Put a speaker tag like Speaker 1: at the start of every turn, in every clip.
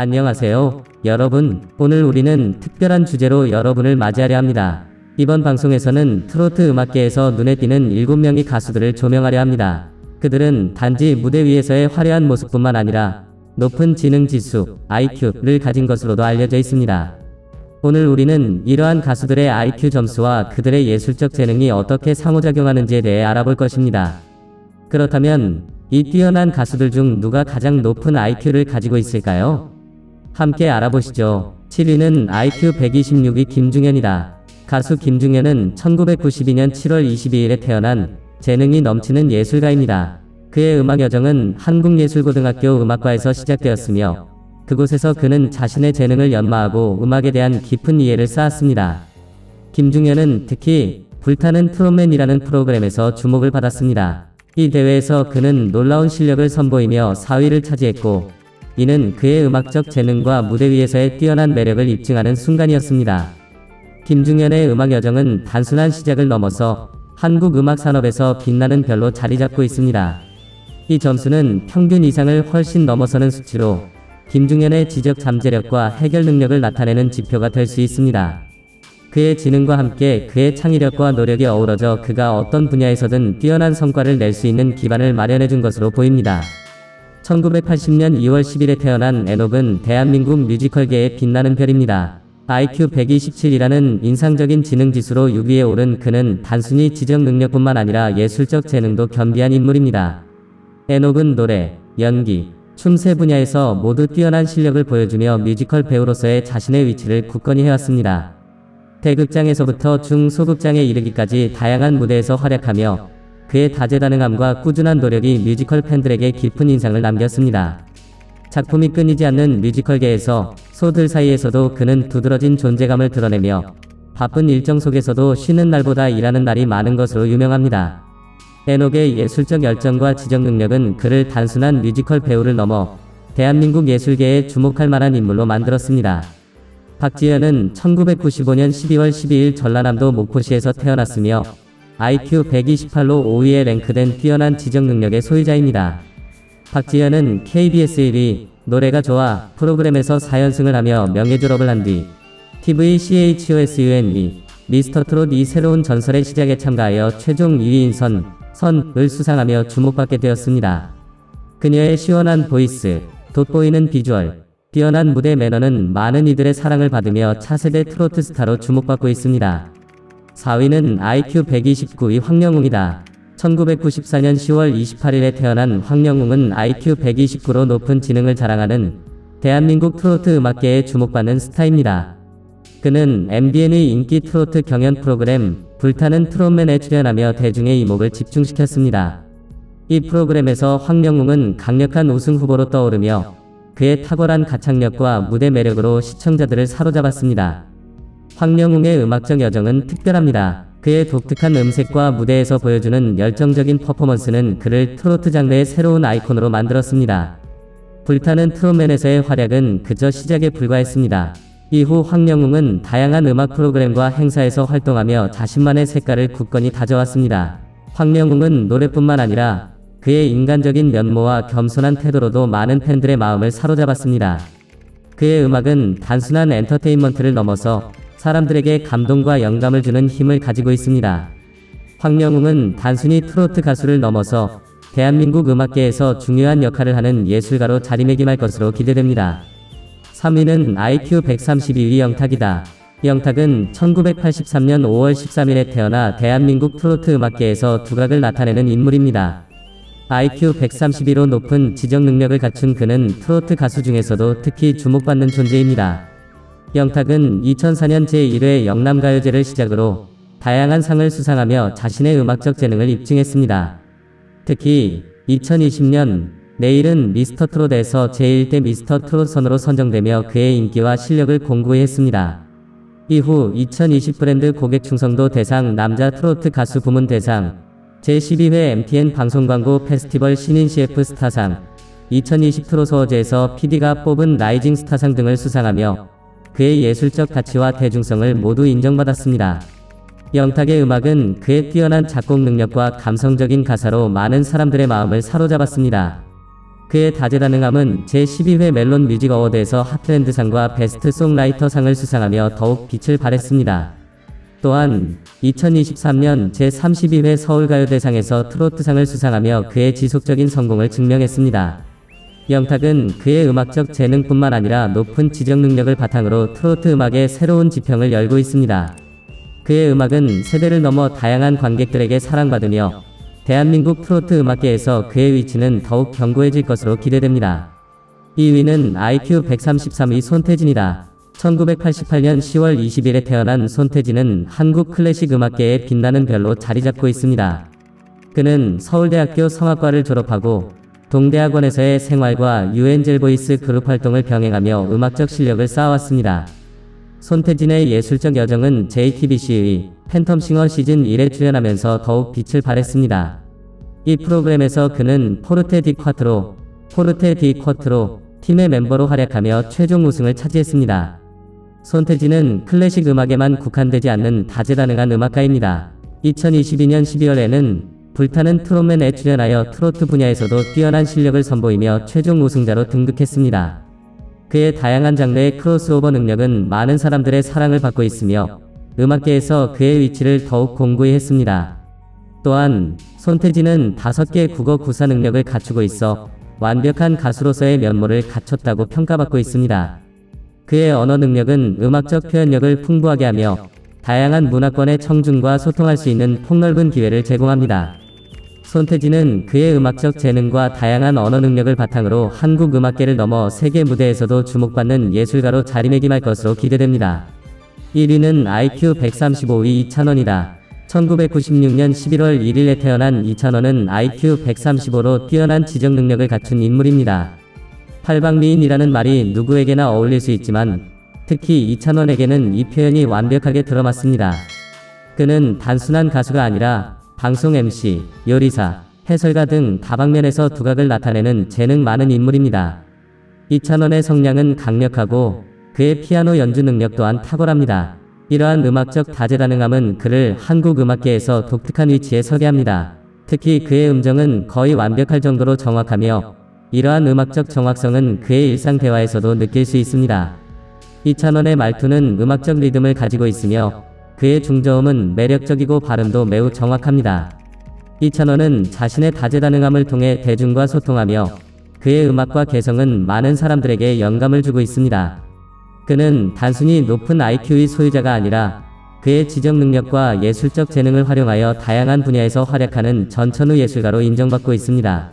Speaker 1: 안녕하세요. 여러분, 오늘 우리는 특별한 주제로 여러분을 맞이하려 합니다. 이번 방송에서는 트로트 음악계에서 눈에 띄는 7명의 가수들을 조명하려 합니다. 그들은 단지 무대 위에서의 화려한 모습뿐만 아니라 높은 지능 지수, IQ를 가진 것으로도 알려져 있습니다. 오늘 우리는 이러한 가수들의 IQ 점수와 그들의 예술적 재능이 어떻게 상호작용하는지에 대해 알아볼 것입니다. 그렇다면 이 뛰어난 가수들 중 누가 가장 높은 IQ를 가지고 있을까요? 함께 알아보시죠. 7위는 IQ 126위 김중현이다. 가수 김중현은 1992년 7월 22일에 태어난 재능이 넘치는 예술가입니다. 그의 음악 여정은 한국예술고등학교 음악과에서 시작되었으며 그곳에서 그는 자신의 재능을 연마하고 음악에 대한 깊은 이해를 쌓았습니다. 김중현은 특히 불타는 트롯맨이라는 프로그램에서 주목을 받았습니다. 이 대회에서 그는 놀라운 실력을 선보이며 4위를 차지했고 이는 그의 음악적 재능과 무대 위에서의 뛰어난 매력을 입증하는 순간이었습니다. 김중현의 음악 여정은 단순한 시작을 넘어서 한국 음악 산업에서 빛나는 별로 자리 잡고 있습니다. 이 점수는 평균 이상을 훨씬 넘어서는 수치로 김중현의 지적 잠재력과 해결 능력을 나타내는 지표가 될 수 있습니다. 그의 지능과 함께 그의 창의력과 노력이 어우러져 그가 어떤 분야에서든 뛰어난 성과를 낼 수 있는 기반을 마련해 준 것으로 보입니다. 1980년 2월 10일에 태어난 에녹은 대한민국 뮤지컬계의 빛나는 별입니다. IQ 127이라는 인상적인 지능 지수로 6위에 오른 그는 단순히 지적 능력뿐만 아니라 예술적 재능도 겸비한 인물입니다. 에녹은 노래, 연기, 춤 세 분야에서 모두 뛰어난 실력을 보여주며 뮤지컬 배우로서의 자신의 위치를 굳건히 해왔습니다. 대극장에서부터 중소극장에 이르기까지 다양한 무대에서 활약하며 그의 다재다능함과 꾸준한 노력이 뮤지컬 팬들에게 깊은 인상을 남겼습니다. 작품이 끊이지 않는 뮤지컬계에서 소들 사이에서도 그는 두드러진 존재감을 드러내며 바쁜 일정 속에서도 쉬는 날보다 일하는 날이 많은 것으로 유명합니다. 에녹의 예술적 열정과 지적 능력은 그를 단순한 뮤지컬 배우를 넘어 대한민국 예술계에 주목할 만한 인물로 만들었습니다. 박지현은 1995년 12월 12일 전라남도 목포시에서 태어났으며 IQ 128로 5위에 랭크된 뛰어난 지적 능력의 소유자입니다. 박지현은 KBS 1위 노래가 좋아 프로그램에서 4연승을 하며 명예 졸업을 한 뒤 TV CHOSUNE 미스터 트롯 이 새로운 전설의 시작에 참가하여 최종 2위인 선, 선을 수상하며 주목받게 되었습니다. 그녀의 시원한 보이스, 돋보이는 비주얼, 뛰어난 무대 매너는 많은 이들의 사랑을 받으며 차세대 트로트 스타로 주목받고 있습니다. 4위는 IQ 129위 황영웅이다. 1994년 10월 28일에 태어난 황영웅은 IQ 129로 높은 지능을 자랑하는 대한민국 트로트 음악계에 주목받는 스타입니다. 그는 MBN의 인기 트로트 경연 프로그램 불타는 트롯맨에 출연하며 대중의 이목을 집중시켰습니다. 이 프로그램에서 황영웅은 강력한 우승 후보로 떠오르며 그의 탁월한 가창력과 무대 매력으로 시청자들을 사로잡았습니다. 황영웅의 음악적 여정은 특별합니다. 그의 독특한 음색과 무대에서 보여주는 열정적인 퍼포먼스는 그를 트로트 장르의 새로운 아이콘으로 만들었습니다. 불타는 트롯맨에서의 활약은 그저 시작에 불과했습니다. 이후 황영웅은 다양한 음악 프로그램과 행사에서 활동하며 자신만의 색깔을 굳건히 다져왔습니다. 황영웅은 노래뿐만 아니라 그의 인간적인 면모와 겸손한 태도로도 많은 팬들의 마음을 사로잡았습니다. 그의 음악은 단순한 엔터테인먼트를 넘어서 사람들에게 감동과 영감을 주는 힘을 가지고 있습니다. 황영웅은 단순히 트로트 가수를 넘어서 대한민국 음악계에서 중요한 역할을 하는 예술가로 자리매김할 것으로 기대됩니다. 3위는 IQ 132위 영탁이다. 영탁은 1983년 5월 13일에 태어나 대한민국 트로트 음악계에서 두각을 나타내는 인물입니다. IQ 132로 높은 지적 능력을 갖춘 그는 트로트 가수 중에서도 특히 주목받는 존재입니다. 영탁은 2004년 제1회 영남가요제를 시작으로 다양한 상을 수상하며 자신의 음악적 재능을 입증했습니다. 특히 2020년 내일은 미스터 트롯에서 제1대 미스터 트롯 선으로 선정되며 그의 인기와 실력을 공고히 했습니다. 이후 2020 브랜드 고객 충성도 대상 남자 트로트 가수 부문 대상, 제12회 MTN 방송광고 페스티벌 신인 CF 스타상, 2020 트롯 어제에서 PD가 뽑은 라이징 스타상 등을 수상하며 그의 예술적 가치와 대중성을 모두 인정받았습니다. 영탁의 음악은 그의 뛰어난 작곡 능력과 감성적인 가사로 많은 사람들의 마음을 사로잡았습니다. 그의 다재다능함은 제12회 멜론 뮤직 어워드에서 핫트렌드상과 베스트 송라이터상을 수상하며 더욱 빛을 발했습니다. 또한 2023년 제32회 서울가요대상에서 트로트상을 수상하며 그의 지속적인 성공을 증명했습니다. 영탁은 그의 음악적 재능뿐만 아니라 높은 지적 능력을 바탕으로 트로트 음악의 새로운 지평을 열고 있습니다. 그의 음악은 세대를 넘어 다양한 관객들에게 사랑받으며 대한민국 트로트 음악계에서 그의 위치는 더욱 견고해질 것으로 기대됩니다. 2위는 IQ 133위 손태진이다. 1988년 10월 20일에 태어난 손태진은 한국 클래식 음악계의 빛나는 별로 자리 잡고 있습니다. 그는 서울대학교 성악과를 졸업하고 동대학원에서의 생활과 유엔젤 보이스 그룹 활동을 병행하며 음악적 실력을 쌓아왔습니다. 손태진의 예술적 여정은 JTBC의 팬텀싱어 시즌 1에 출연하면서 더욱 빛을 발했습니다. 이 프로그램에서 그는 포르테 디 쿼트로, 포르테 디 쿼트로 팀의 멤버로 활약하며 최종 우승을 차지했습니다. 손태진은 클래식 음악에만 국한되지 않는 다재다능한 음악가입니다. 2022년 12월에는 불타는 트롯맨에 출연하여 트로트 분야에서도 뛰어난 실력을 선보이며 최종 우승자로 등극했습니다. 그의 다양한 장르의 크로스오버 능력은 많은 사람들의 사랑을 받고 있으며 음악계에서 그의 위치를 더욱 공고히 했습니다. 또한 손태진은 다섯 개의 국어 구사 능력을 갖추고 있어 완벽한 가수로서의 면모를 갖췄다고 평가받고 있습니다. 그의 언어 능력은 음악적 표현력을 풍부하게 하며 다양한 문화권의 청중과 소통할 수 있는 폭넓은 기회를 제공합니다. 손태진은 그의 음악적 재능과 다양한 언어 능력을 바탕으로 한국 음악계를 넘어 세계 무대에서도 주목받는 예술가로 자리매김할 것으로 기대됩니다. 1위는 IQ 135위 이찬원이다. 1996년 11월 1일에 태어난 이찬원은 IQ 135로 뛰어난 지적 능력을 갖춘 인물입니다. 팔방미인이라는 말이 누구에게나 어울릴 수 있지만 특히 이찬원에게는 이 표현이 완벽하게 들어맞습니다. 그는 단순한 가수가 아니라 방송 MC, 요리사, 해설가 등 다방면에서 두각을 나타내는 재능 많은 인물입니다. 이찬원의 성량은 강력하고 그의 피아노 연주 능력 또한 탁월합니다. 이러한 음악적 다재다능함은 그를 한국 음악계에서 독특한 위치에 서게 합니다. 특히 그의 음정은 거의 완벽할 정도로 정확하며 이러한 음악적 정확성은 그의 일상 대화에서도 느낄 수 있습니다. 이찬원의 말투는 음악적 리듬을 가지고 있으며 그의 중저음은 매력적이고 발음도 매우 정확합니다. 이찬원은 자신의 다재다능함을 통해 대중과 소통하며 그의 음악과 개성은 많은 사람들에게 영감을 주고 있습니다. 그는 단순히 높은 IQ의 소유자가 아니라 그의 지적 능력과 예술적 재능을 활용하여 다양한 분야에서 활약하는 전천후 예술가로 인정받고 있습니다.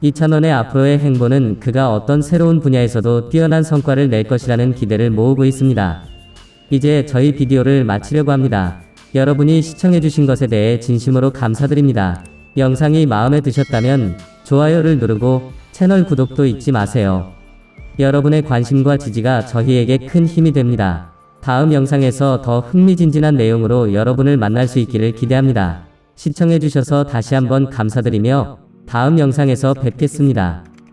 Speaker 1: 이찬원의 앞으로의 행보는 그가 어떤 새로운 분야에서도 뛰어난 성과를 낼 것이라는 기대를 모으고 있습니다. 이제 저희 비디오를 마치려고 합니다. 여러분이 시청해주신 것에 대해 진심으로 감사드립니다. 영상이 마음에 드셨다면 좋아요를 누르고 채널 구독도 잊지 마세요. 여러분의 관심과 지지가 저희에게 큰 힘이 됩니다. 다음 영상에서 더 흥미진진한 내용으로 여러분을 만날 수 있기를 기대합니다. 시청해주셔서 다시 한번 감사드리며 다음 영상에서 뵙겠습니다.